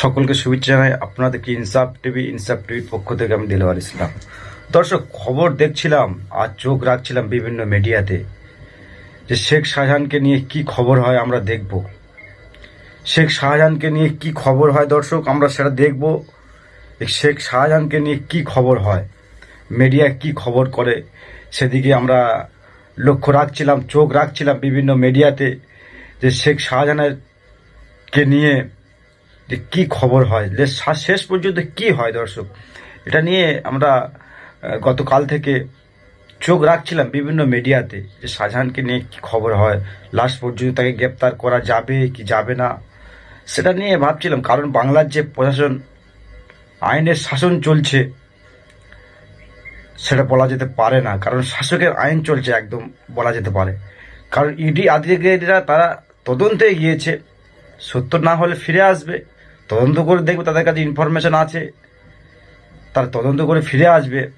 সকলকে শুভেচ্ছা জানাই। আপনাদেরকে ইনসাফ টিভি, ইনসাফ টিভির পক্ষ থেকে আমি দিলওয়ার ইসলাম। দর্শক, খবর দেখছিলাম আর চোখ রাখছিলাম বিভিন্ন মিডিয়াতে যে শেখ শাহজাহানকে নিয়ে কি খবর হয় আমরা দেখব। শেখ শাহজাহানকে নিয়ে কি খবর হয় দর্শক, আমরা সেটা দেখব। শেখ শাহজাহানকে নিয়ে কি খবর হয়, মিডিয়া কি খবর করে, সেদিকে আমরা লক্ষ্য রাখছিলাম, চোখ রাখছিলাম বিভিন্ন মিডিয়াতে যে শেখ শাহজাহানের কে নিয়ে যে কি খবর হয়? শেষ পর্যন্ত কি হয় দর্শক? এটা নিয়ে আমরা গতকাল থেকে চোখ রাখছিলাম বিভিন্ন মিডিয়াতে যে শাহজাহানকে নিয়ে কি খবর হয় লাস্ট পর্যন্ত তাকে গ্রেপ্তার করা যাবে কি যাবে না, সেটা নিয়ে ভাবছিলাম। কারণ বাংলার যে প্রশাসন, আইনের শাসন চলছে, সেটা বলা যেতে পারে না। কারণ শাসকের আইন চলছে একদম, বলা যেতে পারে। কারণ ইডি আধিকারিকরা, তারা তদন্তে গিয়েছে, সত্য না হলে ফিরে আসবে। তদন্ত করে দেখবে তাদের কাছে ইনফরমেশন আছে। তারা তদন্ত করে ফিরে আসবে।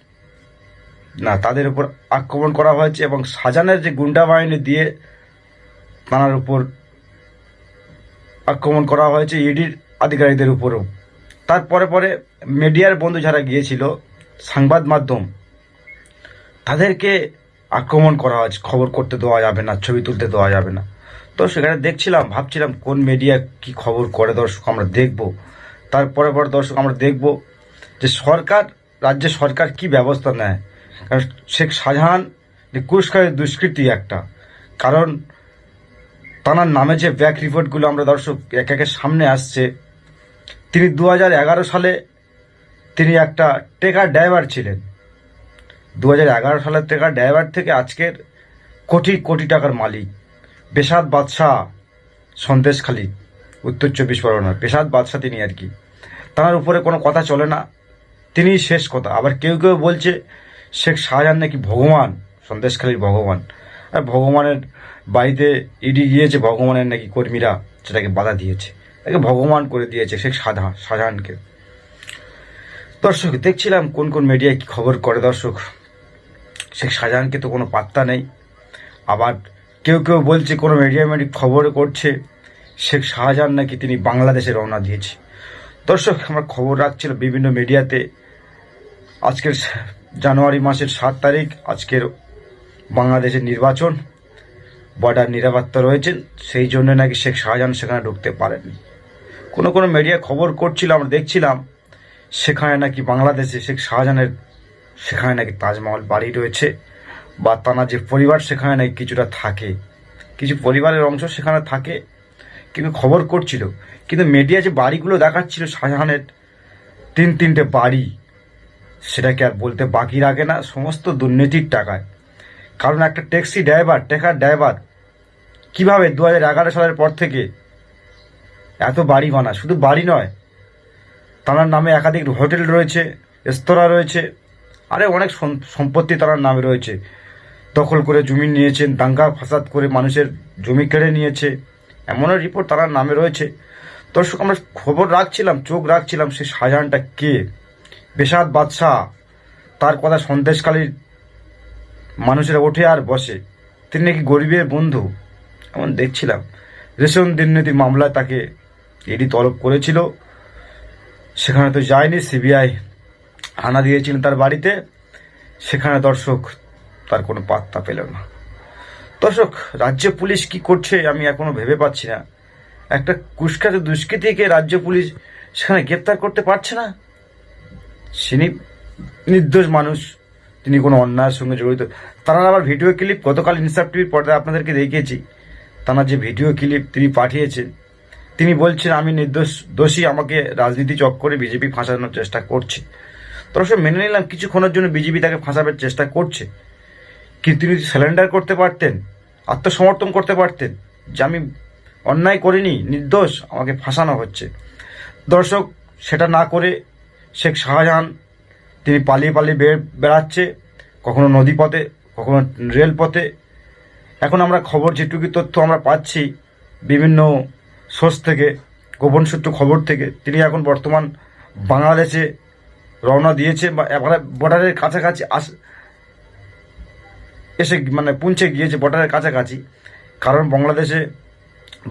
না, তাদের উপর আক্রমণ করা হয়েছে এবং সাজানের যে গুন্ডা বাহিনী দিয়ে তার উপর আক্রমণ করা হয়েছে ইডির আধিকারিকদের উপরও। তারপরে পরে মিডিয়ার বন্ধু যারা গিয়েছিল, সংবাদ মাধ্যম, তাদেরকে আক্রমণ করা হয়েছে। খবর করতে দেওয়া যাবে না, ছবি তুলতে দেওয়া যাবে না। তো সেখানে দেখছিলাম, ভাবছিলাম কোন মিডিয়া কি খবর করে দর্শক, আমরা দেখব। তারপরে পরে দর্শক আমরা দেখব যে সরকার, রাজ্যের সরকার কি ব্যবস্থা নেয়। কারণ শেখ শাহজাহান যে দুষ্কৃতি একটা। কারণ তার নামে যে ব্যাক রিপোর্টগুলো আমরা দর্শক এক একের সামনে আসছে, তিনি দু সালে তিনি একটা টেকার ড্রাইভার ছিলেন। দু সালের টেকার ড্রাইভার থেকে আজকের কোটি কোটি টাকার মালিক। বেসাদ বাদশাহ সন্দেশখালী উত্তর চব্বিশ পরগনার। বেসাদ বাদশাহ তিনি আর কি। তার উপরে কোনো কথা চলে না। তিনি শেষ কথা। আবার কেউ কেউ বলছে, শেখ শাহজাহান নাকি ভগবান? সন্দেশখালীর ভগবান। আর ভগবানের বাড়িতে ইডি গিয়েছে, ভগবানের নাকি কর্মীরা সেটাকে বাধা দিয়েছে। তাকে ভগবান করে দিয়েছে শেখ শাহজাহান শাহজাহানকে। দর্শক, দেখছিলাম কোন কোন মিডিয়ায় কি খবর করে দর্শক। শেখ শাহজাহানকে তো কোনো পাত্তা নেই। আবার কেউ কেউ বলছে কোনো মিডিয়া মিডিয়া খবর করছে। শেখ শাহজাহান নাকি তিনি বাংলাদেশে রওনা দিয়েছে। দর্শক, আমরা খবর রাখছিল বিভিন্ন মিডিয়াতে আজকের জানুয়ারি মাসের সাত তারিখ, আজকের বাংলাদেশের নির্বাচন। বর্ডার নিরাপত্তা রয়েছেন সেই জন্য নাকি শেখ শাহজাহান সেখানে ঢুকতে পারেননি। কোনো কোনো মিডিয়া খবর করছিল, আমরা দেখছিলাম, সেখানে নাকি বাংলাদেশে শেখ শাহজাহানের, সেখানে নাকি তাজমহল বাড়ি রয়েছে। বা তানা যে পরিবার সেখানে নাকি কিছুটা থাকে। কিছু পরিবারের অংশ সেখানে থাকে। কিন্তু খবর করছিল, কিন্তু মিডিয়া যে বাড়িগুলো দেখাচ্ছিল শাহজাহানের তিন তিনটে বাড়ি সেটাকে আর বলতে বাকি রাখে না, সমস্ত দুর্নীতির টাকায়। কারণ একটা ট্যাক্সি ড্রাইভার টেকার ড্রাইভার কীভাবে দু হাজার এগারো সালের পর থেকে এত বাড়ি বানা শুধু বাড়ি নয় তার নামে একাধিক হোটেল রয়েছে, রেস্তোরাঁ রয়েছে। আরে অনেক সম্পত্তি তার নামে রয়েছে। দখল করে জমি নিয়েছেন, দাঙ্গা ফাসাদ করে মানুষের জমি কেড়ে নিয়েছে। এমনও রিপোর্ট তার নামে রয়েছে। দর্শক, আমরা খবর রাখছিলাম, চোখ রাখছিলাম সে শাহজাহানটা কে? বেসাদ বাদশাহ, তার কথা সন্দেশকালীর মানুষেরা ওঠে আর বসে। তিনি নাকি গরিবের বন্ধু? এমন দেখছিলাম। রেশন দুর্নীতি মামলায় তাকে এডি তলব করেছিল। সেখানে তো যায়নি, সিবিআই হানা দিয়েছিলেন তার বাড়িতে। সেখানে দর্শক তার কোনো পাত্তা পেল না। দর্শক, রাজ্য পুলিশ কি করছে আমি এখনও ভেবে পাচ্ছি না। একটা কুষ্কাত দুষ্কৃতীকে রাজ্য পুলিশ সেখানে গ্রেপ্তার করতে পারছে না? তিনি নির্দোষ মানুষ, তিনি কোনো অন্যায়ের সঙ্গে জড়িত। তারা আবার ভিডিও ক্লিপ গতকাল ইনসাফ টিভির পর্দায় আপনাদেরকে দেখিয়েছি। তারা যে ভিডিও ক্লিপ তিনি পাঠিয়েছেন, তিনি বলছেন, আমি নির্দোষ, দোষী, আমাকে রাজনীতি চক্করে বিজেপি ফাঁসানোর চেষ্টা করছে। দর্শক, মেনে নিলাম, কিছুক্ষণের জন্য বিজেপি তাকে ফাঁসাবার চেষ্টা করছে। কিন্তু তিনি স্যালেন্ডার করতে পারতেন, আত্মসমর্পণ করতে পারতেন, যে আমি অন্যায় করিনি, নির্দোষ, আমাকে ফাঁসানো হচ্ছে। দর্শক, সেটা না করে শেখ শাহজাহান, তিনি পালিয়ে পালিয়ে বের, বেড়াচ্ছে, কখনো নদীপথে, কখনো রেলপথে। এখন আমরা খবর, যেটুকু তথ্য আমরা পাচ্ছি, বিভিন্ন সোর্স থেকে, গোপন সূত্র খবর থেকে, তিনি এখন বর্তমান বাংলাদেশে রওনা দিয়েছে বা বর্ডারের কাছাকাছি আস এসে মানে পৌঁছে গিয়েছে বর্ডারের কাছাকাছি। কারণ বাংলাদেশে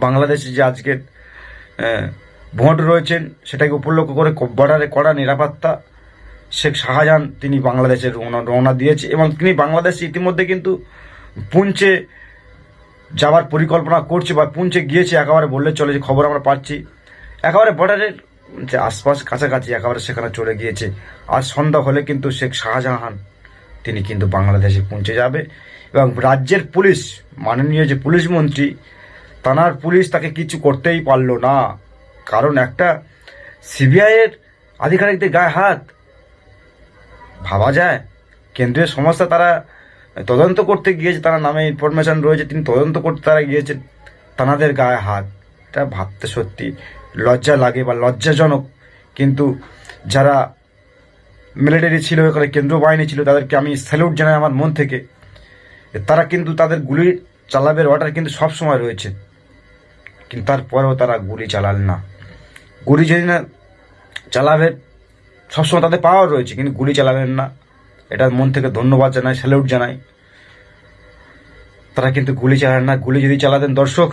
বাংলাদেশে যে আজকের ভোট রয়েছেন, সেটাকে উপলক্ষ করে বর্ডারে কড়া নিরাপত্তা, শেখ শাহজাহান তিনি বাংলাদেশের রওনা রওনা দিয়েছে এবং তিনি বাংলাদেশে ইতিমধ্যে কিন্তু পুঞ্চে যাওয়ার পরিকল্পনা করছে বা পুঞ্চে গিয়েছে, একেবারে বললে চলে যে খবর আমরা পাচ্ছি। একেবারে বর্ডারের যে আশপাশ কাছাকাছি, একেবারে সেখানে চলে গিয়েছে। আর সন্ধ্যা হলে কিন্তু শেখ শাহজাহান তিনি কিন্তু বাংলাদেশে পৌঁছে যাবে। এবং রাজ্যের পুলিশ, মাননীয় যে পুলিশ মন্ত্রী, তানার পুলিশ তাকে কিছু করতেই পারল না। কারণ একটা সিবিআইয়ের আধিকারিকদের গায়ে হাত। ভাবা যায়, কেন্দ্রীয় সংস্থা তারা তদন্ত করতে গিয়েছে, তারা নামে ইনফরমেশন রয়েছে, তিনি তদন্ত করতে তারা গিয়েছেন, তানাদের গায়ে হাত। এটা ভাবতে সত্যি লজ্জা লাগে বা লজ্জাজনক। কিন্তু যারা মিলিটারি ছিল এখানে কেন্দ্রীয় বাহিনী ছিল, তাদেরকে আমি স্যালুট জানাই আমার মন থেকে। তারা কিন্তু তাদের গুলি চালাবের অর্ডার কিন্তু সব সময় রয়েছে। কিন্তু তারপরেও তারা গুলি চালাল না। গুলি যদি না চালাবে সবসময় তাদের পাওয়ার রয়েছে, কিন্তু গুলি চালাবেন না। এটা মন থেকে ধন্যবাদ জানাই স্যালুট জানাই। তারা কিন্তু গুলি চালান না। গুলি যদি চালাতেন দর্শক,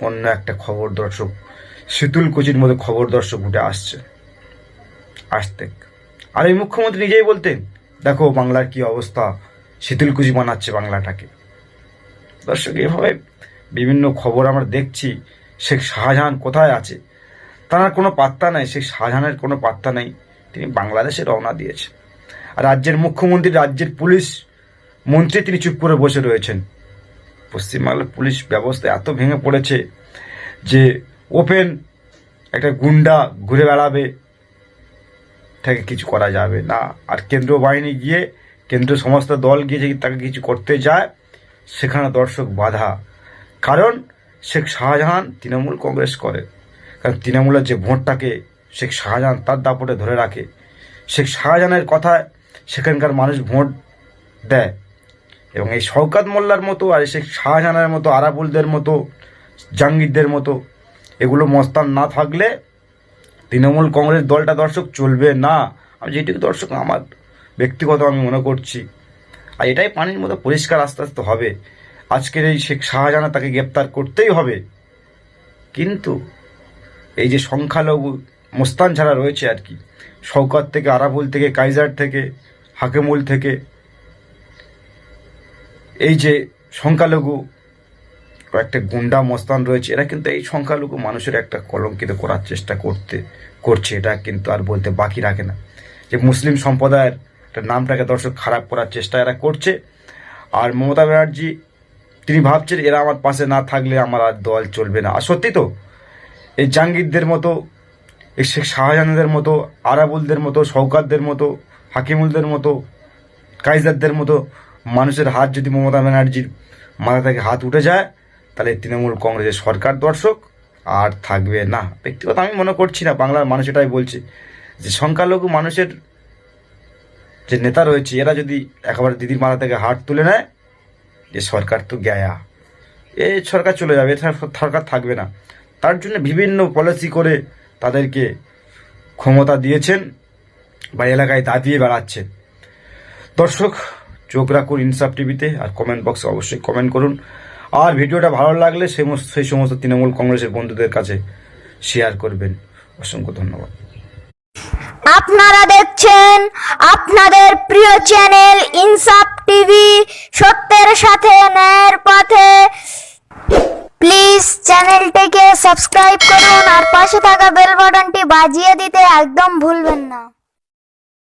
অন্য একটা খবর দর্শক, শীতুল কুচির মধ্যে খবর দর্শক উঠে আসছে। আসতে আর এই মুখ্যমন্ত্রী নিজেই বলতেন, দেখো বাংলার কি অবস্থা শীতল কুচি বানাচ্ছে বাংলাটাকে। দর্শক, এভাবে বিভিন্ন খবর আমরা দেখছি, শেখ শাহজাহান কোথায় আছে? তার কোনো পাত্তা নাই, শেখ শাহজাহানের কোনো পাত্তা নেই, তিনি বাংলাদেশে রওনা দিয়েছেন। আর রাজ্যের মুখ্যমন্ত্রী, রাজ্যের পুলিশ মন্ত্রী তিনি চুপ করে বসে রয়েছেন। পশ্চিমবাংলার পুলিশ ব্যবস্থা এত ভেঙে পড়েছে যে ওপেন একটা গুন্ডা ঘুরে বেড়াবে থেকে কিছু করা যাবে না। আর কেন্দ্রীয় বাহিনী গিয়ে কেন্দ্রীয় সমস্ত দল গিয়ে যদি তাকে কিছু করতে যায়, সেখানে দর্শক বাধা। কারণ শেখ শাহজাহান তৃণমূল কংগ্রেস করে। কারণ তৃণমূলের যে ভোটটাকে শেখ শাহজাহান তার দাপটে ধরে রাখে। শেখ শাহজাহানের কথায় সেখানকার মানুষ ভোট দেয়। এবং এই শওকাত মোল্লার মতো আর শেখ শাহজাহানের মতো, আরাবুলদের মতো জাঙ্গিরদের মতো, এগুলো মস্তান না থাকলে তৃণমূল কংগ্রেস দলটা দর্শক চলবে না। আমি যেটুকু দর্শক আমার ব্যক্তিগত আমি মনে করছি। আর এটাই পানির মতো পরিষ্কার আস্তে আস্তে হবে। আজকের এই শেখ শাহজাহান তাকে গ্রেপ্তার করতেই হবে। কিন্তু এই যে সংখ্যালঘু মোস্তান ছাড়া রয়েছে আর কি, শওকত থেকে আরাবুল থেকে কাইজার থেকে, হাকেমুল থেকে, এই যে সংখ্যালঘু কয়েকটা গুন্ডা মস্তান রয়েছে, এরা কিন্তু এই সংখ্যালঘু মানুষের একটা কলঙ্কিত করার চেষ্টা করতে, করছে, এটা কিন্তু আর বলতে বাকি রাখে না। যে মুসলিম সম্প্রদায়ের একটা নামটাকে দর্শক খারাপ করার চেষ্টা এরা করছে। আর মমতা ব্যানার্জি, তিনি ভাবছেন এরা আমার পাশে না থাকলে আমার আর দল চলবে না। আর সত্যি তো, এই জাঙ্গিরদের মতো, এই শেখ শাহজাহানদের মতো, আরাবুলদের মতো, শওকাতদের মতো, হাকিমুলদের মতো কাইজারদের মতো মানুষের হাত যদি মমতা ব্যানার্জির মাথা থেকে হাত উঠে যায় তাহলে তৃণমূল কংগ্রেসের সরকার দর্শক, আর থাকবে না। ব্যক্তিগত আমি মনে করছি না, বাংলার মানুষ এটাই বলছে যে সংখ্যালঘু মানুষের যে নেতা রয়েছে, এরা যদি একেবারে দিদির মাথা থেকে হাত তুলে নেয়, যে সরকার তো গ্যায়া। এ সরকার চলে যাবে এছাড়া সরকার থাকবে না। তার জন্য বিভিন্ন পলিসি করে তাদেরকে ক্ষমতা দিয়েছেন বা এলাকায় দাবিয়ে বেড়াচ্ছেন। দর্শক, চোখ রাখুন ইনসাফ টিভিতে, আর কমেন্ট বক্সে অবশ্যই কমেন্ট করুন। আর ভিডিওটা ভালো লাগলে সেই মস- সেই সমস্ত তৃণমূল কংগ্রেসের বন্ধুদের কাছে শেয়ার করবেন। অসংখ্য ধন্যবাদ। আপনারা দেখছেন আপনাদের প্রিয় চ্যানেল ইনসাফ টিভি। সত্যের সাথে ন্যায়ের পথে। প্লিজ চ্যানেলটিকে সাবস্ক্রাইব করুন আর পাশে থাকা বেল বাটনটি বাজিয়ে দিতে একদম ভুলবেন না।